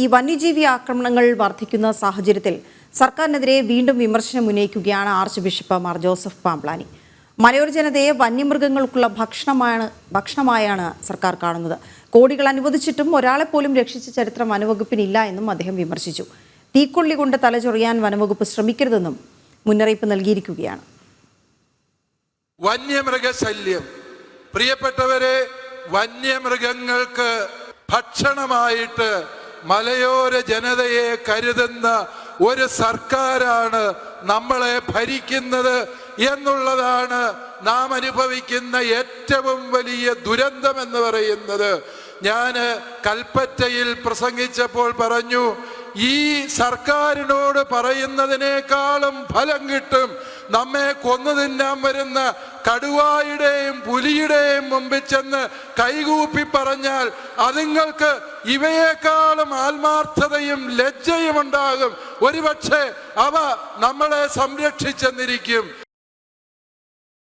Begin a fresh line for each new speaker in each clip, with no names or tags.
ഈ വന്യജീവി ആക്രമണങ്ങൾ വർദ്ധിക്കുന്ന സാഹചര്യത്തിൽ സർക്കാരിനെതിരെ വീണ്ടും വിമർശനം ഉന്നയിക്കുകയാണ് archbishop Mar Joseph Pamplany. മലയോര ജനതയെ വന്യമൃഗങ്ങൾക്കുള്ള ഭക്ഷണമാണ് ഭക്ഷണമായാണ് സർക്കാർ കാണുന്നത്. കോടികൾ അനുവദിച്ചിട്ടും ഒരാളെ പോലും രക്ഷിച്ച ചരിത്രം വനവകുപ്പിനില്ല എന്നും അദ്ദേഹം വിമർശിച്ചു. തീക്കൊള്ളി കൊണ്ട് തലചൊറിയാൻ വനവകുപ്പ് ശ്രമിക്കരുതെന്നും മുന്നറിയിപ്പ് നൽകിയിരിക്കുകയാണ്.
വന്യമൃഗശല്യം. പ്രിയപ്പെട്ടവരെ വന്യമൃഗങ്ങൾക്ക് ഭക്ഷണമായിട്ട് മലയോര ജനതയെ കരുതുന്ന ഒരു സർക്കാരാണ് നമ്മളെ ഭരിക്കുന്നത് എന്നുള്ളതാണ് നാം അനുഭവിക്കുന്ന ഏറ്റവും വലിയ ദുരന്തം എന്ന് പറയുന്നത്. ഞാൻ കൽപ്പറ്റയിൽ പ്രസംഗിച്ചപ്പോൾ പറഞ്ഞു ഈ സർക്കാരിനോട് പറയുന്നതിനേക്കാളും ഫലം കിട്ടും നമ്മെ കൊന്നു തിന്നാൻ വരുന്ന കടുവായുടെയും പുലിയുടെയും മുമ്പിൽ ചെന്ന് കൈകൂപ്പി പറഞ്ഞാൽ അതുങ്ങൾക്ക് ഇവയേക്കാളും ആത്മാർത്ഥതയും ലജ്ജയും ഉണ്ടാകും. ഒരുപക്ഷെ അവ നമ്മളെ സംരക്ഷിച്ചെന്നിരിക്കും.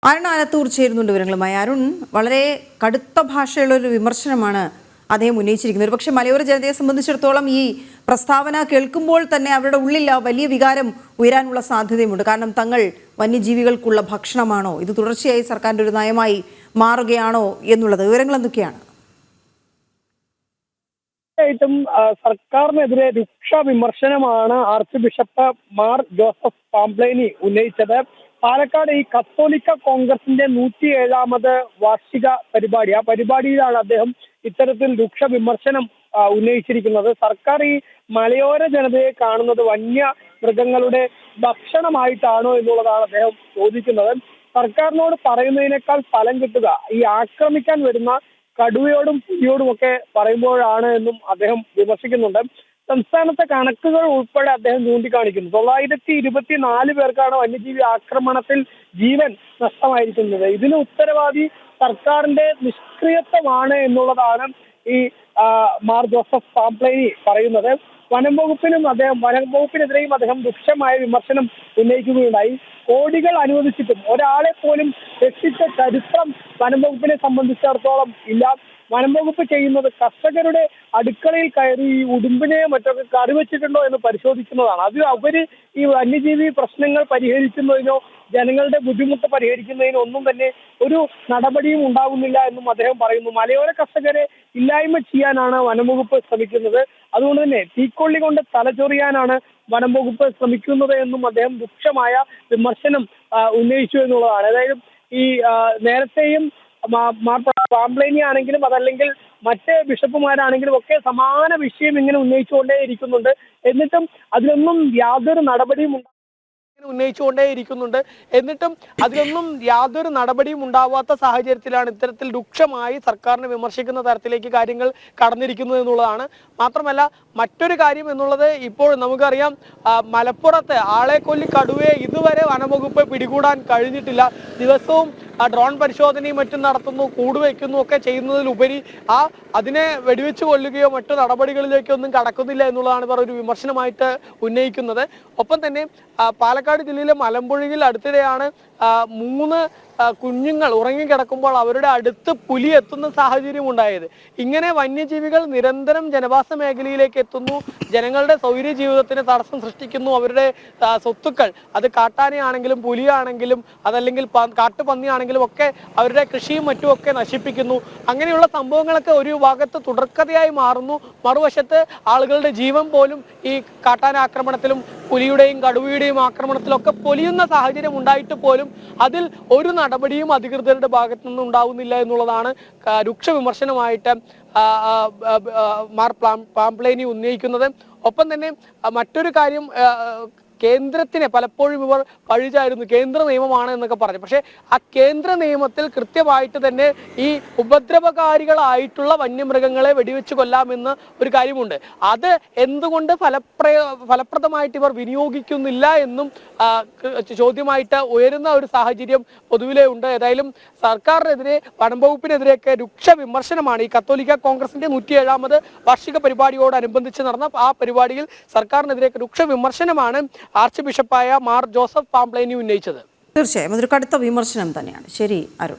അരുൺ ആലത്തൂർ ചേരുന്നുണ്ട് വിവരങ്ങളുമായി. അരുൺ വളരെ കടുത്ത ഭാഷയുള്ള ഒരു വിമർശനമാണ് അദ്ദേഹം ഉന്നയിച്ചിരിക്കുന്നത്. ഒരുപക്ഷെ മലയോര ജനതയെ സംബന്ധിച്ചിടത്തോളം ഈ പ്രസ്താവന കേൾക്കുമ്പോൾ തന്നെ അവരുടെ ഉള്ളിൽ വലിയ വികാരം ഉയരാനുള്ള സാധ്യതയുമുണ്ട്. കാരണം തങ്ങൾ വന്യജീവികൾക്കുള്ള ഭക്ഷണമാണോ? ഇത് തുടർച്ചയായി സർക്കാരിന്റെ ഒരു നയമായി മാറുകയാണോ എന്നുള്ളത്? വിവരങ്ങൾ എന്തൊക്കെയാണ്?
തീർച്ചയായിട്ടും സർക്കാരിനെതിരെ രൂക്ഷ വിമർശനമാണ് archbishop Mar Joseph Pamplany ഉന്നയിച്ചത്. പാലക്കാട് ഈ കത്തോലിക്ക കോൺഗ്രസിന്റെ നൂറ്റി ഏഴാമത് വാർഷിക പരിപാടി. ആ പരിപാടിയിലാണ് അദ്ദേഹം ഇത്തരത്തിൽ രൂക്ഷ വിമർശനം ഉന്നയിച്ചിരിക്കുന്നത്. സർക്കാർ ഈ മലയോര ജനതയെ കാണുന്നത് വന്യ മൃഗങ്ങളുടെ ഭക്ഷണമായിട്ടാണോ എന്നുള്ളതാണ് അദ്ദേഹം ചോദിക്കുന്നത്. സർക്കാരിനോട് പറയുന്നതിനേക്കാൾ ഫലം കിട്ടുക. ഈ ആക്രമിക്കാൻ വരുന്ന കടുവയോടും പുലിയോടും ഒക്കെ പറയുമ്പോഴാണ് എന്നും അദ്ദേഹം വിമർശിക്കുന്നുണ്ട്. സംസ്ഥാനത്തെ കണക്കുകൾ ഉൾപ്പെടെ അദ്ദേഹം ചൂണ്ടിക്കാണിക്കുന്നു. തൊള്ളായിരത്തി ഇരുപത്തിനാല് പേർക്കാണ് വന്യജീവി ആക്രമണത്തിൽ ജീവൻ നഷ്ടമായിരിക്കുന്നത്. ഇതിന് ഉത്തരവാദി സർക്കാരിന്റെ നിഷ്ക്രിയത്വമാണ് എന്നുള്ളതാണ് ഈ മാർ ജോസഫ് പാംപ്ലേനി പറയുന്നത്. വനം വകുപ്പിനും അദ്ദേഹം വനം വകുപ്പിനെതിരെയും അദ്ദേഹം രൂക്ഷമായ വിമർശനം ഉന്നയിക്കുകയുണ്ടായി. കോടികൾ അനുവദിച്ചിട്ടും ഒരാളെ പോലും രക്ഷിച്ച ചരിത്രം വനം വകുപ്പിനെ സംബന്ധിച്ചിടത്തോളം ഇല്ല. വനം വകുപ്പ് ചെയ്യുന്നത് കർഷകരുടെ അടുക്കളയിൽ കയറി ഈ ഉടുമ്പിനെയോ മറ്റൊക്കെ കറി വെച്ചിട്ടുണ്ടോ എന്ന് പരിശോധിക്കുന്നതാണ്. അത് അവർ ഈ വന്യജീവി പ്രശ്നങ്ങൾ പരിഹരിക്കുന്നതിനോ ജനങ്ങളുടെ ബുദ്ധിമുട്ട് പരിഹരിക്കുന്നതിനോ ഒന്നും തന്നെ ഒരു നടപടിയും ഉണ്ടാകുന്നില്ല എന്നും അദ്ദേഹം പറയുന്നു. മലയോര കർഷകരെ ഇല്ലായ്മ ചെയ്യാനാണ് വനംവകുപ്പ് ശ്രമിക്കുന്നത്. അതുകൊണ്ട് തന്നെ തീക്കൊള്ളി കൊണ്ട് തലചൊറിയാനാണ് വനംവകുപ്പ് ശ്രമിക്കുന്നത് എന്നും അദ്ദേഹം രൂക്ഷമായ വിമർശനം ഉന്നയിച്ചു എന്നുള്ളതാണ്. അതായത് ഈ നേരത്തെയും മാർ പാംപ്ലേനി ആണെങ്കിലും അതല്ലെങ്കിൽ മറ്റ് ബിഷപ്പുമാരാണെങ്കിലും ഒക്കെ സമാന വിഷയം ഇങ്ങനെ ഉന്നയിച്ചുകൊണ്ടേ ഇരിക്കുന്നുണ്ട്. എന്നിട്ടും അതിലൊന്നും യാതൊരു നടപടിയും ഉന്നയിച്ചുകൊണ്ടേ ഇരിക്കുന്നുണ്ട്. എന്നിട്ടും അതിലൊന്നും യാതൊരു നടപടിയും ഉണ്ടാവാത്ത സാഹചര്യത്തിലാണ് ഇത്തരത്തിൽ രൂക്ഷമായി സർക്കാരിനെ വിമർശിക്കുന്ന തരത്തിലേക്ക് കാര്യങ്ങൾ കടന്നിരിക്കുന്നത് എന്നുള്ളതാണ്. മാത്രമല്ല മറ്റൊരു കാര്യം എന്നുള്ളത് ഇപ്പോൾ നമുക്കറിയാം മലപ്പുറത്തെ ആളെക്കൊല്ലി കടുവയെ ഇതുവരെ വനംവകുപ്പ് പിടികൂടാൻ കഴിഞ്ഞിട്ടില്ല. ദിവസവും ഡ്രോൺ പരിശോധനയും മറ്റും നടത്തുന്നു കൂടുവയ്ക്കുന്നു ഒക്കെ ചെയ്യുന്നതിലുപരി ആ അതിനെ വെടിവെച്ച് കൊല്ലുകയോ മറ്റു നടപടികളിലേക്കോ ഒന്നും കടക്കുന്നില്ല എന്നുള്ളതാണ് ഇവർ ഒരു വിമർശനമായിട്ട് ഉന്നയിക്കുന്നത്. ഒപ്പം തന്നെ പാലക്കാട് ജില്ലയിലെ മലമ്പുഴയിൽ അടുത്തിടെയാണ് മൂന്ന് കുഞ്ഞുങ്ങൾ ഉറങ്ങിക്കിടക്കുമ്പോൾ അവരുടെ അടുത്ത് പുലി എത്തുന്ന സാഹചര്യം ഉണ്ടായത്. ഇങ്ങനെ വന്യജീവികൾ നിരന്തരം ജനവാസ മേഖലയിലേക്ക് എത്തുന്നു ജനങ്ങളുടെ സൗകര്യ ജീവിതത്തിന് തടസ്സം സൃഷ്ടിക്കുന്നു അവരുടെ സ്വത്തുക്കൾ. അത് കാട്ടാനയാണെങ്കിലും പുലിയാണെങ്കിലും അതല്ലെങ്കിൽ പ- കാട്ടുപന്നിയാണെങ്കിലും ഒക്കെ അവരുടെ കൃഷിയും മറ്റും ഒക്കെ നശിപ്പിക്കുന്നു. അങ്ങനെയുള്ള സംഭവങ്ങളൊക്കെ ഒരു ഭാഗത്ത് തുടർക്കഥയായി മാറുന്നു. മറുവശത്ത് ആളുകളുടെ ജീവൻ പോലും ഈ കാട്ടാന ആക്രമണത്തിലും പുലിയുടെയും കടുവയുടെയും ആക്രമണത്തിലൊക്കെ പൊലിയുന്ന സാഹചര്യം ഉണ്ടായിട്ട് പോലും അതിൽ ഒരു നടപടിയും അധികൃതരുടെ ഭാഗത്തു നിന്നും ഉണ്ടാവുന്നില്ല എന്നുള്ളതാണ് രൂക്ഷ വിമർശനമായിട്ട് മാർ പ്ലാം- പാംപ്ലേനി ഉന്നയിക്കുന്നത്. ഒപ്പം തന്നെ മറ്റൊരു കാര്യം കേന്ദ്രത്തിനെ പലപ്പോഴും ഇവർ പഴിച്ചായിരുന്നു കേന്ദ്ര നിയമമാണ് എന്നൊക്കെ പറഞ്ഞു. പക്ഷേ ആ കേന്ദ്ര നിയമത്തിൽ കൃത്യമായിട്ട് തന്നെ ഈ ഉപദ്രവകാരികളായിട്ടുള്ള വന്യമൃഗങ്ങളെ വെടിവെച്ച് കൊല്ലാമെന്ന് ഒരു കാര്യമുണ്ട്. അത് എന്തുകൊണ്ട് ഫലപ്ര ഫലപ്രദമായിട്ട് ഇവർ വിനിയോഗിക്കുന്നില്ല എന്നും ചോദ്യമായിട്ട് ഉയരുന്ന ഒരു സാഹചര്യം പൊതുവിലെ ഉണ്ട്. ഏതായാലും സർക്കാരിനെതിരെ വനംവകുപ്പിനെതിരെയൊക്കെ രൂക്ഷ വിമർശനമാണ് ഈ കത്തോലിക്ക കോൺഗ്രസിന്റെ നൂറ്റിയേഴാമത് വാർഷിക പരിപാടിയോടനുബന്ധിച്ച് നടന്ന ആ പരിപാടിയിൽ സർക്കാരിനെതിരെ രൂക്ഷ വിമർശനമാണ് ആർച്ച് ബിഷപ്പായ മാർ ജോസഫ് പാംപ്ലേനി ഉന്നയിച്ചത്.
തീർച്ചയായും. അതൊരു കടുത്ത വിമർശനം തന്നെയാണ്. ശരി അരുൺ.